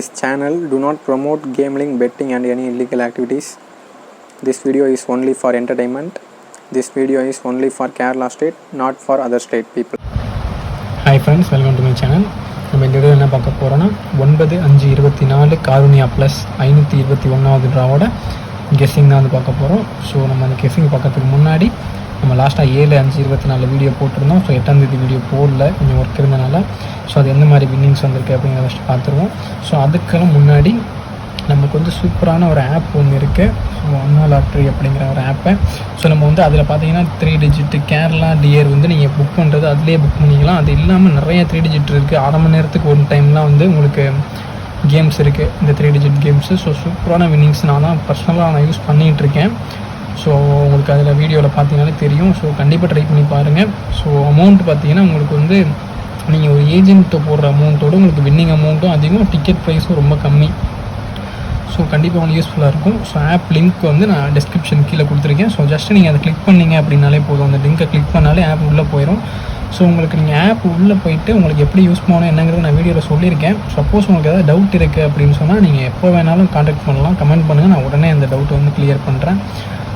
This channel do not promote gambling, betting and any illegal activities. This video is only for entertainment. This video is only for Kerala state, not for other state people. Hi friends welcome to my channel நம்ம இந்த video என்ன பார்க்க போகிறோன்னா ஒன்பது அஞ்சு இருபத்தி நாலு காருனியா plus ஐநூற்றி இருபத்தி ஒன்றாவது ட்ராவோட கெஸ்ஸிங் தான் வந்து பார்க்க போகிறோம் ஸோ நம்ம அந்த கெஸ்ஸிங் பார்க்கறதுக்கு முன்னாடி நம்ம லாஸ்ட்டாக ஏழு அஞ்சு இருபத்தி நாலு வீடியோ போட்டிருந்தோம் ஸோ எட்டாந்தேதி வீடியோ போடல. கொஞ்சம் ஒர்க் இருந்தனால. ஸோ அது எந்த மாதிரி வின்னிங்ஸ் வந்திருக்கு அப்படிங்கிறத ஃபஸ்ட்டு பார்த்துருவோம். ஸோ அதுக்கெல்லாம் முன்னாடி நமக்கு வந்து சூப்பரான ஒரு ஆப் ஒன்று இருக்குது ஸோ அண்ணா லாட்ரி அப்படிங்கிற ஒரு ஆப்பை ஸோ நம்ம வந்து அதில் பார்த்தீங்கன்னா த்ரீ டிஜிட்டு கேரளா டியர் வந்து நீங்கள் புக் பண்ணுறது அதுலேயே புக் பண்ணிக்கலாம். அது இல்லாமல் நிறைய த்ரீ டிஜிட் இருக்குது அரை மணி நேரத்துக்கு ஒரு டைம்லாம் வந்து உங்களுக்கு கேம்ஸ் இருக்குது இந்த த்ரீ டிஜிட் கேம்ஸு ஸோ சூப்பரான வின்னிங்ஸ் நான் தான் பர்சனலாக நான் யூஸ் பண்ணிகிட்டு இருக்கேன். ஸோ உங்களுக்கு அதில் வீடியோவில் பார்த்தீங்கன்னாலே தெரியும். ஸோ கண்டிப்பாக ட்ரை பண்ணி பாருங்கள் ஸோ அமௌண்ட் பார்த்தீங்கன்னா உங்களுக்கு வந்து நீங்கள் ஒரு ஏஜென்ட்டை போடுற அமௌண்ட்டோட உங்களுக்கு வின்னிங் அமௌண்ட்டும் அதிகம் டிக்கெட் ப்ரைஸும் ரொம்ப கம்மி. ஸோ கண்டிப்பாக உங்களுக்கு யூஸ்ஃபுல்லாக இருக்கும். ஸோ ஆப் லிங்க் வந்து நான் டிஸ்கிரிப்ஷன் கீழே கொடுத்துருக்கேன். ஸோ ஜஸ்ட் நீங்கள் அதை கிளிக் பண்ணீங்க அப்படின்னாலே போதும். அந்த லிங்க்கை கிளிக் பண்ணாலே ஆப் உள்ளே போயிடும் ஸோ உங்களுக்கு நீங்கள் ஆப் உள்ளே போயிட்டு உங்களுக்கு எப்படி யூஸ் பண்ணணும் என்னங்கிறது நான் வீடியோவில் சொல்லியிருக்கேன். சப்போஸ் உங்களுக்கு ஏதாவது டவுட் இருக்குது அப்படின்னு சொன்னால் நீங்கள் எப்போ வேணாலும் காண்டாக்ட் பண்ணலாம். கமெண்ட் பண்ணுங்கள் நான் உடனே அந்த டவுட் வந்து கிளியர் பண்ணுறேன்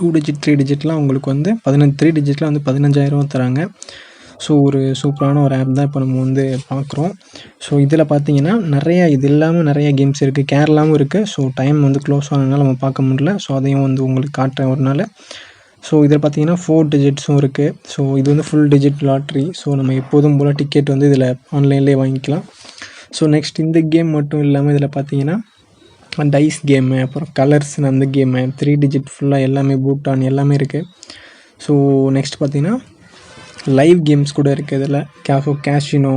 டூ டிஜிட் த்ரீ டிஜிட்லாம் உங்களுக்கு வந்து பதினஞ்சு த்ரீ டிஜிட்டில் வந்து பதினஞ்சாயிரம் தராங்க. ஸோ ஒரு சூப்பரான ஒரு ஆப் தான் இப்போ நம்ம வந்து பார்க்குறோம் ஸோ இதில் பார்த்தீங்கன்னா நிறையா இது இல்லாமல் நிறையா கேம்ஸ் இருக்குது கேரளாவும் இருக்குது ஸோ டைம் வந்து க்ளோஸ் ஆனதுனால நம்ம பார்க்க முடியல. ஸோ அதையும் வந்து உங்களுக்கு காட்டுறேன் ஒரு நாள். ஸோ இதில் பார்த்தீங்கன்னா ஃபோர் டிஜிட்ஸும் இருக்குது ஸோ இது வந்து ஃபுல் டிஜிட் லாட்ரி ஸோ நம்ம எப்போதும் போல் டிக்கெட் வந்து இதில் ஆன்லைன்லேயே வாங்கிக்கலாம். ஸோ நெக்ஸ்ட் இந்த கேம் மட்டும் இல்லாமல் இதில் பார்த்தீங்கன்னா டைஸ் கேமு அப்புறம் கலர்ஸ் அந்த கேமு த்ரீ டிஜிட் ஃபுல்லாக எல்லாமே பூட்டான் எல்லாமே இருக்குது ஸோ நெக்ஸ்ட் பார்த்தீங்கன்னா லைவ் கேம்ஸ் கூட இருக்குது இதில். கேஃபோ கேஷினோ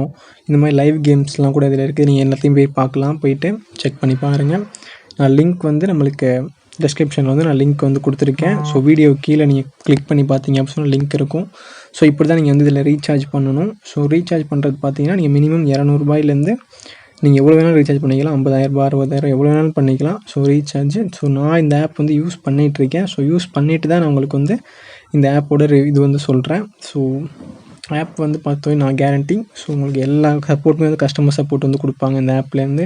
இந்த மாதிரி லைவ் கேம்ஸ்லாம் கூட இதில் இருக்குது நீங்கள் எல்லாத்தையும் போய் பார்க்கலாம். போயிட்டு செக் பண்ணி பாருங்கள் நான் லிங்க் வந்து நம்மளுக்கு டிஸ்கிரிப்ஷனில் வந்து நான் லிங்க் வந்து கொடுத்துருக்கேன். ஸோ வீடியோ கீழே நீங்கள் கிளிக் பண்ணி பார்த்தீங்க அப்படின்னு சொன்னால் லிங்க் இருக்கும். ஸோ இப்படி தான் நீங்கள் வந்து இதில் ரீசார்ஜ் பண்ணணும். ஸோ ரீசார்ஜ் பண்ணுறது பார்த்தீங்கன்னா நீங்கள் மினிமம் இரநூறுபாயிலேருந்து நீங்கள் எவ்வளோ வேணாலும் ரீசார்ஜ் பண்ணிக்கலாம். ஐம்பதாயிரரூபா அறுபதாயிரம் எவ்வளோ வேணாலும் பண்ணிக்கலாம். ஸோ ரீசார்ஜ் ஸோ நான் இந்த ஆப் வந்து யூஸ் பண்ணிகிட்ருக்கேன் ஸோ யூஸ் பண்ணிட்டு தான் நான் உங்களுக்கு வந்து இந்த ஆப்போட இது வந்து சொல்கிறேன் ஸோ ஆப் வந்து பார்த்தோம் நான் கேரண்டி ஸோ உங்களுக்கு எல்லா சப்போர்ட்டுமே வந்து கஸ்டமர் சப்போர்ட் வந்து கொடுப்பாங்க இந்த ஆப்லேருந்து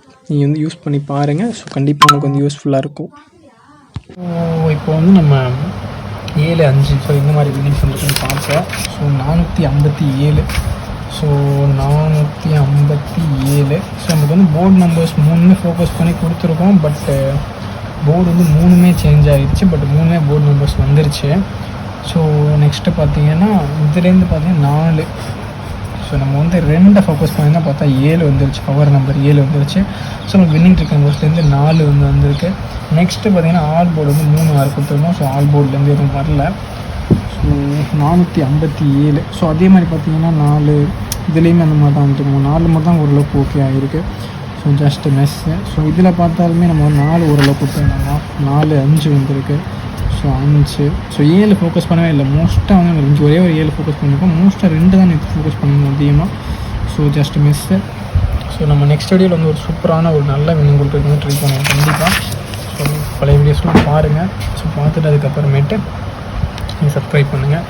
நீங்கள் வந்து யூஸ் பண்ணி பாருங்கள் ஸோ கண்டிப்பாக உங்களுக்கு வந்து யூஸ்ஃபுல்லாக இருக்கும். ஸோ இப்போ வந்து நம்ம ஏழு அஞ்சு ஸோ இந்த மாதிரி பில்டிங்ஸ் வந்துருக்குன்னு பார்த்தோம் ஸோ நானூற்றி ஐம்பத்தி ஏழு. ஸோ நானூற்றி ஐம்பத்தி ஏழு. ஸோ நமக்கு வந்து போர்டு நம்பர்ஸ் மூணுமே ஃபோக்கஸ் பண்ணி கொடுத்துருக்கோம். பட்டு போர்டு வந்து மூணுமே சேஞ்ச் ஆகிடுச்சு பட் மூணுமே போர்டு நம்பர்ஸ் வந்துருச்சு. ஸோ நெக்ஸ்ட்டு பார்த்தீங்கன்னா இதுலேருந்து பார்த்தீங்கன்னா நாலு. ஸோ நம்ம வந்து ரெண்டை ஃபோக்கஸ் பண்ணி தான் பார்த்தா ஏழு வந்துருச்சு. பவர் நம்பர் ஏழு வந்துருச்சு. ஸோ நம்ம வின்னிங் ட்ரிக் நம்பர்ஸ்லேருந்து நாலு வந்து வந்திருக்கு. நெக்ஸ்ட்டு பார்த்தீங்கன்னா ஆல் போர்டு வந்து மூணு ஆறு கொடுத்துருந்தோம். ஸோ ஆல் போர்ட்லேருந்து எதுவும் வரல. ஸோ நானூற்றி ஐம்பத்தி ஏழு. ஸோ அதே மாதிரி பார்த்தீங்கன்னா நாலு இதுலேயுமே அந்த மாதிரி தான் வந்துருக்கோம் நாலு மாதிரி தான் ஓரளவுக்கு ஓகே ஆகிருக்கு ஸோ ஜஸ்ட் மெஸ்ஸு ஸோ இதில் பார்த்தாலுமே நம்ம வந்து நாலு ஓரளவுக்கு கொடுத்துருந்தோம். நாலு அஞ்சு வந்திருக்கு. ஸோ அஞ்சு ஸோ ஏழு ஃபோக்கஸ் பண்ணவே இல்லை. மோஸ்ட்டாக வந்து இங்கே ஒரே ஒரு ஏழு ஃபோக்கஸ் பண்ணியிருக்கோம். மோஸ்ட்டாக ரெண்டு தான் எனக்கு ஃபோக்கஸ் பண்ணணும் அதிகமாக ஸோ ஜஸ்ட் மிஸ்ஸு ஸோ நம்ம நெக்ஸ்ட் வீடியோவில் வந்து ஒரு சூப்பரான ஒரு நல்ல வின்னிங் கொடுக்குறது வந்து ட்ரை பண்ணுவோம் கண்டிப்பாக ஸோ பழைய வீடியோஸ்லாம் பாருங்கள் ஸோ பார்த்துட்டு அதுக்கப்புறமேட்டு நீங்கள் சப்ஸ்கிரைப் பண்ணுங்கள்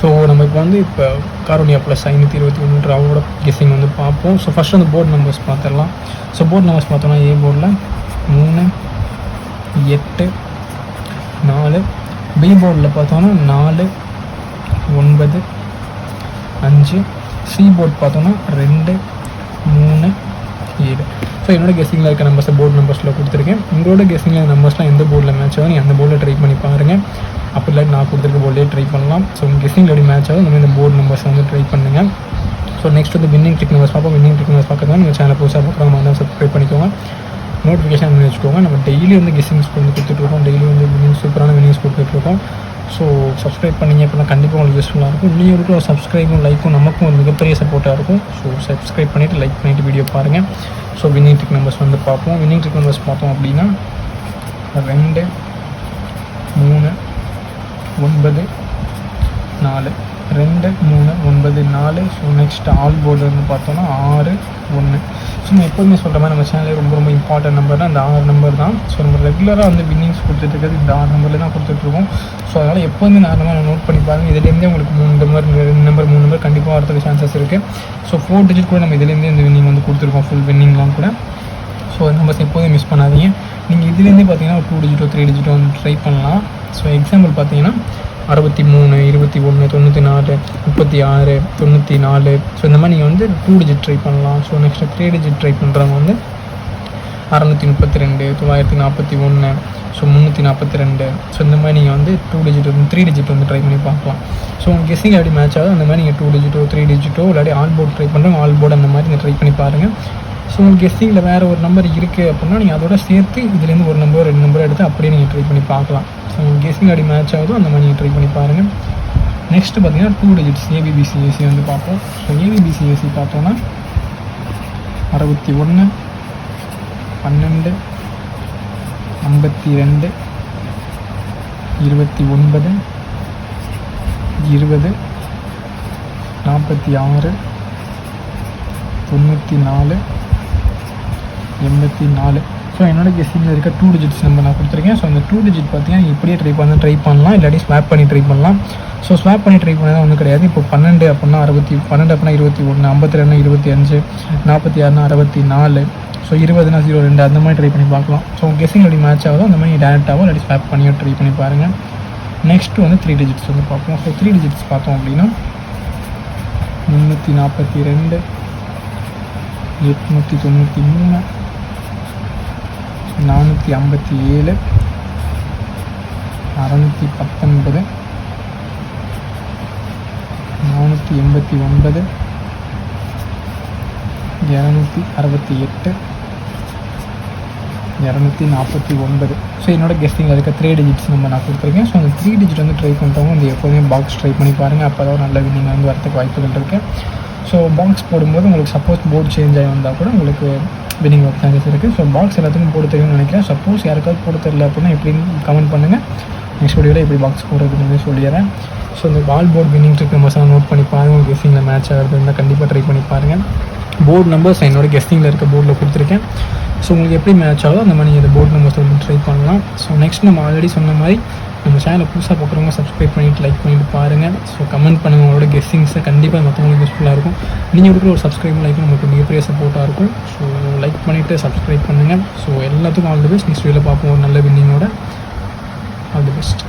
ஸோ நம்ம இப்போ வந்து இப்போ காரோனியா ப்ளஸ் ஐநூற்றி இருபத்தி ஒன்று அவரோட கெஸிங் வந்து பார்ப்போம். ஸோ ஃபஸ்ட் வந்து போர்டு நம்பர்ஸ் பார்த்துடலாம். ஸோ போர்டு நம்பர்ஸ் பார்த்தோம்னா ஏ போர்டில் மூணு எட்டு நாலு. பி போர்டில் பார்த்தோன்னா நாலு ஒன்பது அஞ்சு. சி போர்ட் பார்த்தோன்னா ரெண்டு மூணு ஏழு. ஸோ என்னோட கெஸ்ஸிங்கில் இருக்க நம்பர்ஸை போர்டு நம்பர்ஸில் கொடுத்துருக்கேன். உங்களோட கெஸ்ஸிங்கில் நம்பர்ஸ்லாம் எந்த போர்டில் மேட்ச் ஆகும் நீங்கள் அந்த போர்டில் ட்ரை பண்ணி பாருங்கள் அப்படி இல்லாட்டி நான் கொடுத்துருக்க போர்டே ட்ரை பண்ணலாம். ஸோ உங்கள் கெஸ்ஸிங்கில் எப்படி மேட்ச் ஆகும் இந்த மாதிரி இந்த போர்டு நம்பர்ஸ் வந்து ட்ரை பண்ணுங்கள் ஸோ நெக்ஸ்ட் வந்து வின்னிங் ட்ரிக் நம்பர்ஸ் பார்ப்போம். வின்னிங் ட்ரிக் நம்பர்ஸ் பார்க்கறதா நீங்கள் சேனல் புதுசாக பார்க்குறவங்க மாதிரி சப்ஸ்கிரைப் பண்ணிக்கோங்க. நோட்டிஃபிகேஷன் பண்ணி வச்சுக்கோங்க. நம்ம டெய்லி வந்து கெஸ்ஸிங்ஸ் வந்து கொடுத்துட்ருக்கோம் டெய்லி வந்து வின்னிங் சூப்பரான வின்னிங்ஸ் கொடுத்துட்ருக்கோம் ஸோ சப்ஸ்கிரைப் பண்ணிங்க அப்படின்னா கண்டிப்பாக உங்களுக்கு யூஸ்ஃபுல்லாக இருக்கும். இன்னும் இருக்கிற ஒரு சப்ஸ்கிரைபும் லைக்கும் நமக்கும் ஒரு மிகப்பெரிய சப்போர்ட்டாக இருக்கும். ஸோ சப்ஸ்கிரைப் பண்ணிவிட்டு லைக் பண்ணிவிட்டு வீடியோ பாருங்கள் ஸோ வின்னிங் ட்ரிக் நம்பர்ஸ் வந்து பார்ப்போம். வின்னிங் ட்ரிக் நம்பர்ஸ் பார்த்தோம் அப்படின்னா ரெண்டு மூணு ஒன்பது நாலு ரெண்டு மூணு ஒன்பது நாலு. ஸோ நெக்ஸ்ட் ஆல் போர்டு வந்து பார்த்தோன்னா ஆறு ஒன்று ஸோ நான் எப்போதுமே சொல்கிற மாதிரி நம்ம சேனலே ரொம்ப ரொம்ப இம்பார்ட்டன்ட் நம்பர்னா அந்த ஆறு நம்பர் தான். ஸோ நம்ம ரெகுலராக வந்து வின்னிங்ஸ் கொடுத்துட்டு இந்த ஆறு நம்பரில் தான் கொடுத்துட்ருக்கோம் ஸோ அதனால் எப்போதுமே நான் நம்ம நோட் பண்ணி பாருங்கள் இதுலேருந்தே உங்களுக்கு மூணு நம்பர் ரெண்டு நம்பர் மூணு நம்பர் கண்டிப்பாக வரதுக்கு சான்சஸ் இருக்குது ஸோ ஃபோர் டிஜிட் கூட நம்ம இதுலேருந்தே இந்த வின்னிங் வந்து கொடுத்துருக்கோம். ஃபுல் வின்னிங்லாம் கூட. ஸோ நம்பர்ஸ் எப்போதும் மிஸ் பண்ணாதீங்க. நீங்கள் இதுலேருந்தே பார்த்தீங்கன்னா டூ டிஜிட்டோ த்ரீ டிஜிட்டோ வந்து ட்ரை பண்ணலாம். ஸோ எக்ஸாம்பிள் பார்த்தீங்கன்னா அறுபத்தி மூணு இருபத்தி ஒன்று தொண்ணூற்றி நாலு முப்பத்தி ஆறு தொண்ணூற்றி நாலு. ஸோ இந்த மாதிரி நீங்கள் வந்து டூ டிஜிட் ட்ரை பண்ணலாம். So next three digit try பண்ணுறவங்க வந்து அறநூற்றி முப்பத்தி ரெண்டு தொள்ளாயிரத்தி நாற்பத்தி ஒன்று ஸோ முந்நூற்றி நாற்பத்தி ரெண்டு. ஸோ இந்த மாதிரி நீங்கள் வந்து டூ டிஜிட் வந்து த்ரீ டிஜிட் வந்து ட்ரை பண்ணி பார்க்கலாம். ஸோ உங்கள் கெஸ்ஸிங் எப்படி மேட்ச் ஆகுது அந்த மாதிரி நீங்கள் டூ டிஜிட்டோ த்ரீ டிஜிட்டோ இல்லாட்டி ஆல் போர்டு ட்ரை பண்ணுறோம் ஆல் போர்டு அந்த மாதிரி நீங்கள் ட்ரை பண்ணி பாருங்கள் ஸோ உங்கள் கெஸ்ஸிங்கில் வேறு ஒரு நம்பர் இருக்குது அப்படின்னா நீங்கள் அதோட சேர்த்து இதுலேருந்து ஒரு நம்பர் ரெண்டு நம்பர் எடுத்து அப்படியே நீங்கள் ட்ரை பண்ணி பார்க்கலாம். ஸோ உங்கள் கெஸ்ஸிங் அப்படி மேட்ச் ஆகுதோ அந்த மாதிரி நீங்கள் ட்ரை பண்ணி பாருங்கள் நெக்ஸ்ட்டு பார்த்தீங்கன்னா டூ டிஜிட்ஸ் ஏபிபிசிஎஸ்சி வந்து பார்ப்போம். ஸோ ஏபிபிசிஎஸ்சி பார்த்தோன்னா அறுபத்தி ஒன்று பன்னெண்டு ஐம்பத்தி ரெண்டு இருபத்தி ஒன்பது இருபது நாற்பத்தி ஆறு தொண்ணூற்றி நாலு எண்பத்தி நாலு. ஸோ என்னோட கெஸ்டிங்கில் இருக்க டூ டிஜிட்ஸ் நம்பர் நான் கொடுத்துருக்கேன். ஸோ அந்த டூ டிஜிட் பார்த்தீங்கன்னா இப்படியே ட்ரை பண்ண ட்ரை பண்ணலாம். இல்லாட்டி ஸ்வாப் பண்ணி ட்ரை பண்ணலாம். ஸோ ஸ்வாப் பண்ணி ட்ரை பண்ணதான் ஒன்றும் கிடையாது. இப்போ பன்னெண்டு அப்படின்னா அறுபத்தி பன்னெண்டு அப்படின்னா இருபத்தி ஒன்று ஐம்பத்தி ரெண்டு இருபத்தி அஞ்சு நாற்பத்தி ஆறுனா அறுபத்தி நாலு. ஸோ இருபதுனா ஜீரோ ரெண்டு. அந்த மாதிரி ட்ரை பண்ணி பார்க்கலாம். ஸோ உங்கள் கெஸ்டிங் எப்படி மேட்ச் ஆகுதோ அந்த மாதிரி டேரெக்டாகவும் இல்லாட்டி ஸ்வாப் பண்ணியோ ட்ரை பண்ணி பாருங்கள் நெக்ஸ்ட்டு வந்து த்ரீ டிஜிட்ஸ் வந்து பார்ப்போம். ஸோ த்ரீ டிஜிட்ஸ் பார்த்தோம் அப்படின்னா முந்நூற்றி நாற்பத்தி ரெண்டு எட்நூற்றி தொண்ணூற்றி மூணு நானூற்றி ஐம்பத்தி ஏழு. அறநூற்றி பத்தொன்பது. நானூற்றி எண்பத்தி ஒன்பது. இரநூத்தி அறுபத்தி எட்டு. இரநூத்தி நாற்பத்தி ஒன்பது. ஸோ என்னோட கெஸ்டிங்கில் இருக்க த்ரீ டிஜிட்ஸ் நம்ம நான் கொடுத்துருக்கேன். ஸோ அந்த த்ரீ டிஜிட் வந்து ட்ரை பண்ணுறவங்க வந்து எப்போதுமே பாக்ஸ் ட்ரை பண்ணி பாருங்கள் அப்போ தான் நல்ல வின்னிங் வந்து வரதுக்கு வாய்ப்புகள் இருக்குது ஸோ பாக்ஸ் போடும்போது உங்களுக்கு சப்போஸ் போர்டு சேஞ்ச் ஆகி வந்தால் கூட உங்களுக்கு வின்னிங் ஒர்க் சான்சஸ் இருக்குது ஸோ பாக்ஸ் எல்லாத்துக்கும் போட தெரியும்னு நினைக்கிறேன். சப்போஸ் யாருக்காவது போட தெரியல அப்படின்னா எப்படின்னு கமெண்ட் பண்ணுங்கள் நெக்ஸ்ட் வீடியோவில் எப்படி பாக்ஸ் போடுறதுன்னு சொல்லிடுறேன். ஸோ இந்த பால் போர்டு வினிங் ட்ரிக் நம்பர்ஸ்லாம் நோட் பண்ணி பாருங்கள் கெஸ்டிங்கில் மேட்ச் ஆகிறதுனா கண்டிப்பாக ட்ரை பண்ணி பாருங்கள் போர்டு நம்பர்ஸ் என்னோட கெஸ்டிங்கில் இருக்க போர்டில் கொடுத்துருக்கேன். ஸோ உங்களுக்கு எப்படி மேட்ச் ஆகும் அந்த மாதிரி நீங்கள் போர்டு நம்பர்ஸ் வந்து ட்ரை பண்ணலாம். ஸோ நெக்ஸ்ட் நம்ம ஆல்ரெடி சொன்ன மாதிரி நம்ம சேனலை புதுசாக பார்க்குறவங்க சப்ஸ்கிரைப் பண்ணிவிட்டு லைக் பண்ணிவிட்டு பாருங்கள் ஸோ கமெண்ட் பண்ணுங்கள் உங்களோட கெஸ்டிங்ஸை கண்டிப்பாக மற்றவங்களுக்கு யூஸ்ஃபுல்லாக இருக்கும். நீங்கள் கொடுக்குற ஒரு சப்ஸ்கிரைப் லைக் நமக்கு மிகப்பெரிய சப்போர்ட்டாக இருக்கும். ஸோ லைக் பண்ணிவிட்டு சப்ஸ்கிரைப் பண்ணுங்கள் ஸோ எல்லாத்துக்கும் ஆல் தி பெஸ்ட் நெக்ஸ்ட் வீடியோவில் பார்ப்போம். ஒரு நல்ல வின்னிங்கோட ஆல் தி பெஸ்ட்